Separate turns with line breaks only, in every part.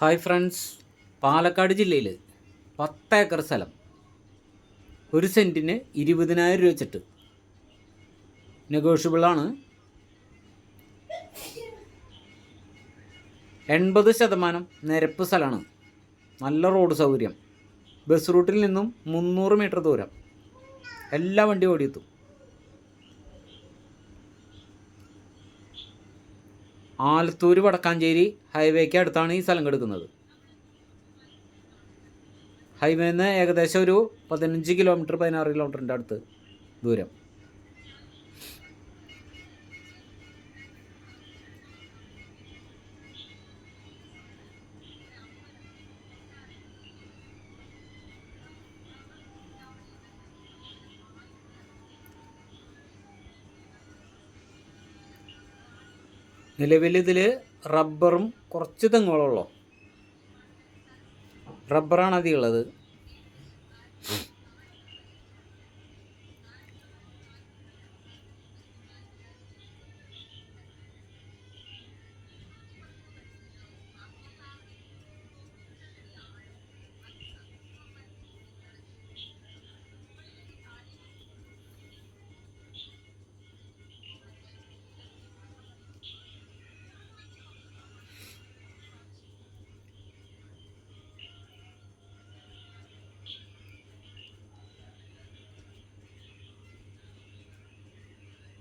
Hi friends. Palakkad ജില്ലയിൽ പത്ത് acre സ്ഥലം. ഒരു സെന്റിന് ഇരുപതിനായിരം രൂപ വെച്ചിട്ട്. നെഗോഷ്യബിളാണ് എൺപത് ശതമാനം നിരപ്പ് സ്ഥലമാണ്. നല്ല റോഡ് സൗകര്യം. ബസ് റൂട്ടിൽ നിന്നും മുന്നൂറ് മീറ്റർ ദൂരം. എല്ലാ വണ്ടിയും ഓടിയെത്തും. ആലത്തൂർ വടക്കാഞ്ചേരി ഹൈവേക്ക് അടുത്താണ് ഈ സ്ഥലം കിടക്കുന്നത്. ഹൈവേന്ന് ഏകദേശം ഒരു പതിനഞ്ച് കിലോമീറ്റർ പതിനാറ് കിലോമീറ്ററിന്റെ അടുത്ത് ദൂരം. നിലവിൽ ഇതിൽ റബ്ബറും കുറച്ച് തെങ്ങുകളുള്ളൂ. റബ്ബറാണ് അധികം ഉള്ളത്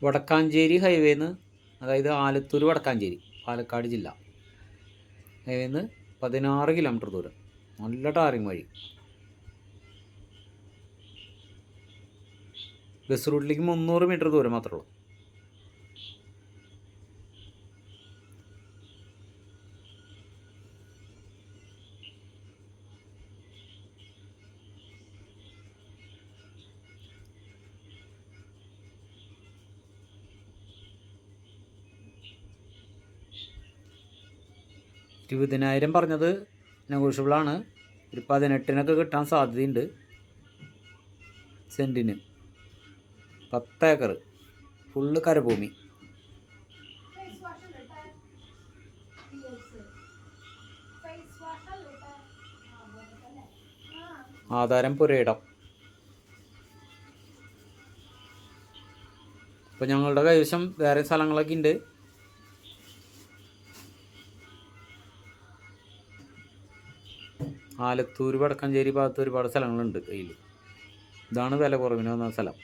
വടക്കാഞ്ചേരി ഹൈവേന്ന് അതായത് ആലത്തൂർ വടക്കാഞ്ചേരി പാലക്കാട് ജില്ല. ഹൈവേന്ന് പതിനാറ് കിലോമീറ്റർ ദൂരം. നല്ല ടാറിങ് വഴി. ബസ് റൂട്ടിലേക്ക് മുന്നൂറ് മീറ്റർ ദൂരം മാത്രമേ ഉള്ളൂ. ഇരുപതിനായിരം പറഞ്ഞത് നെഗോഷ്യബിളാണ്. ഒരു പതിനെട്ടിനൊക്കെ കിട്ടാൻ സാധ്യതയുണ്ട്. സെന്റിന് പത്ത് ഏക്കർ. ഫുള്ള് കരഭൂമി. ആധാരം പുരയിടം. അപ്പോൾ ഞങ്ങളുടെ കൈവശം വേറെ സ്ഥലങ്ങളൊക്കെ ഉണ്ട്. ആലത്തൂർ വടക്കഞ്ചേരി ഭാഗത്ത് ഒരുപാട് സ്ഥലങ്ങളുണ്ട് കയ്യിൽ ഇതാണ് വില കുറവിന് വന്ന സ്ഥലം.